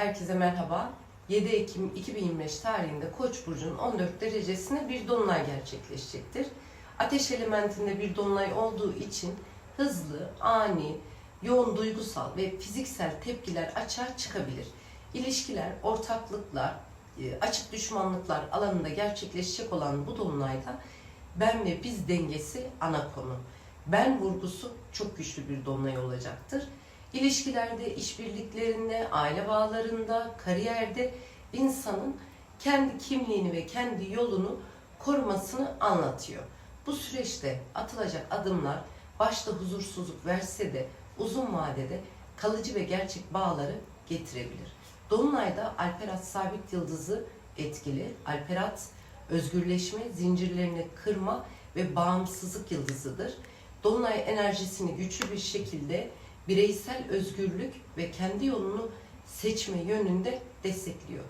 Herkese merhaba. 7 Ekim 2025 tarihinde Koç burcunun 14 derecesinde bir dolunay gerçekleşecektir. Ateş elementinde bir dolunay olduğu için hızlı, ani, yoğun duygusal ve fiziksel tepkiler açığa çıkabilir. İlişkiler, ortaklıklar, e, açık düşmanlıklar alanında gerçekleşecek olan bu dolunayda ben ve biz dengesi ana konu. Ben vurgusu çok güçlü bir dolunay olacaktır. İlişkilerde, işbirliklerinde, aile bağlarında, kariyerde insanın kendi kimliğini ve kendi yolunu korumasını anlatıyor. Bu süreçte atılacak adımlar başta huzursuzluk verse de uzun vadede kalıcı ve gerçek bağları getirebilir. Dolunay'da Alperat sabit yıldızı etkili. Alperat özgürleşme, zincirlerini kırma ve bağımsızlık yıldızıdır. Dolunay enerjisini güçlü bir şekilde bireysel özgürlük ve kendi yolunu seçme yönünde destekliyor.